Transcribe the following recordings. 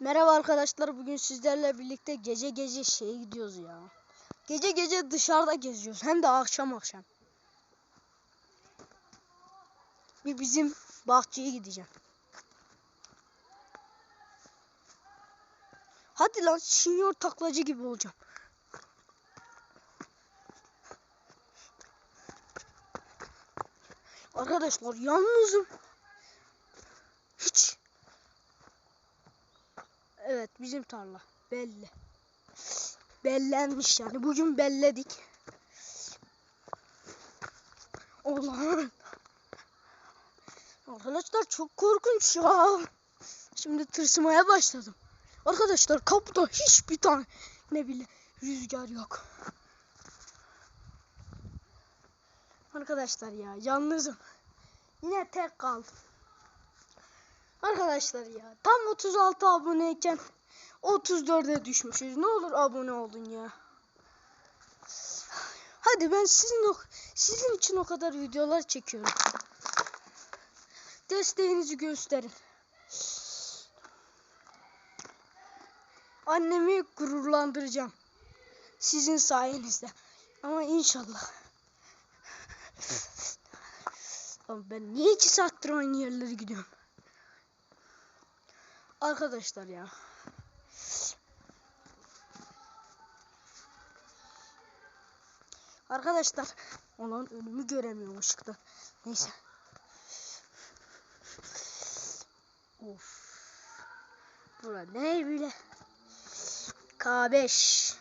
Merhaba arkadaşlar. Bugün sizlerle birlikte gece gece şeye gidiyoruz ya. Gece gece dışarıda geziyoruz. Hem de akşam akşam. Bir bizim bahçeye gideceğim. Hadi lan sinyor taklacı gibi olacağım. Arkadaşlar yalnızım. Evet bizim tarla. Belli. Bellenmiş yani. Bugün belledik. Allah'ım. Arkadaşlar çok korkunç ya. Şimdi tırsmaya başladım. Arkadaşlar kapıda hiçbir tane ne bile rüzgar yok. Arkadaşlar ya yalnızım. Yine tek kaldım. Arkadaşlar ya tam 36 aboneyken 34'e düşmüşüz. Ne olur abone olun ya. Hadi ben sizin o, sizin için o kadar videolar çekiyorum. Desteğinizi gösterin. Annemi gururlandıracağım. Sizin sayenizde. Ama inşallah. Ama ben niye iki saattir yerlere gidiyorum? Arkadaşlar ya. Arkadaşlar olan önümü göremiyorum ışıkta. Neyse. Of. Bura ne bile? K5.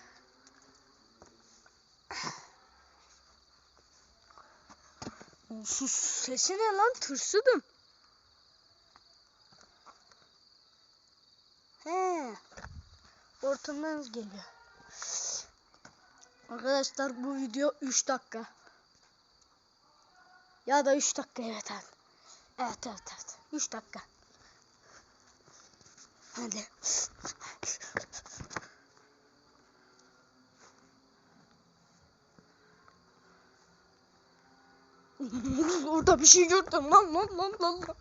Sus sesi ne lan tırsıdım. He. Ortamdan geliyor. Arkadaşlar bu video 3 dakika. Ya da 3 dakika evet evet. Evet evet evet. 3 dakika. Hadi. Orada bir şey gördüm lan lan lan lan lan.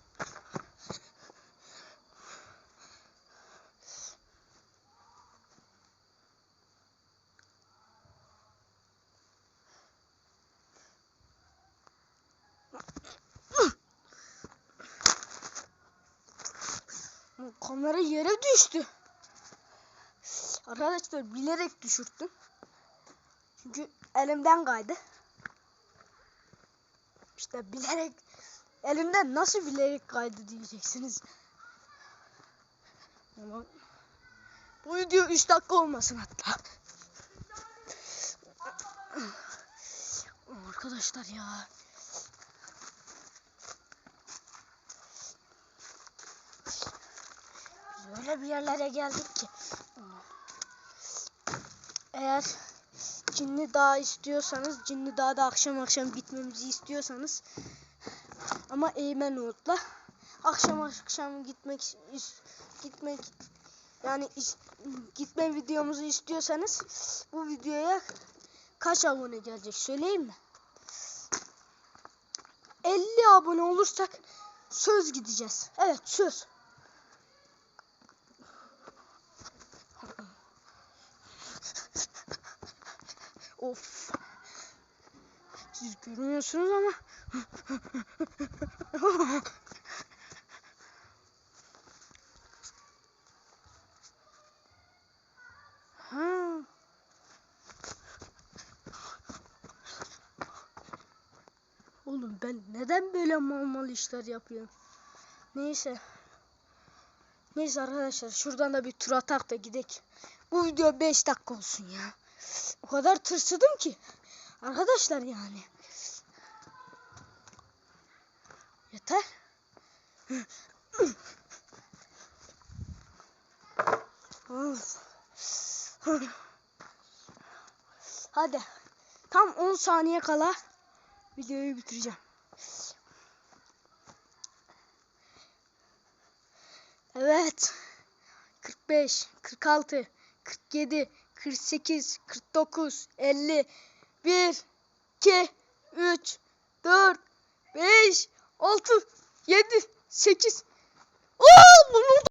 Kamera yere düştü. Arkadaşlar bilerek düşürttüm. Çünkü elimden kaydı. İşte bilerek elimden nasıl bilerek kaydı diyeceksiniz. Ama bu video 3 dakika olmasın hatta. Arkadaşlar ya. Öyle bir yerlere geldik ki. Eğer Cinli Dağ istiyorsanız, Cinli Dağ'da akşam akşam gitmemizi istiyorsanız ama Eymen Uğut'la akşam akşam gitmek gitmek yani gitme videomuzu istiyorsanız bu videoya kaç abone gelecek söyleyeyim mi? 50 abone olursak söz gideceğiz. Evet söz. Of. Siz görmüyorsunuz ama. ha. Oğlum ben neden böyle mal mal işler yapıyorum? Neyse. Neyse arkadaşlar şuradan da bir tur atak da gidek. Bu video 5 dakika olsun ya. O kadar tırsıdım ki. Arkadaşlar yani. Yeter. Hadi. Tam 10 saniye kala videoyu bitireceğim. Evet. 45, 46, 47, 48, 49, 50, 1, 2, 3, 4, 5, 6, 7, 8. Oo, bunu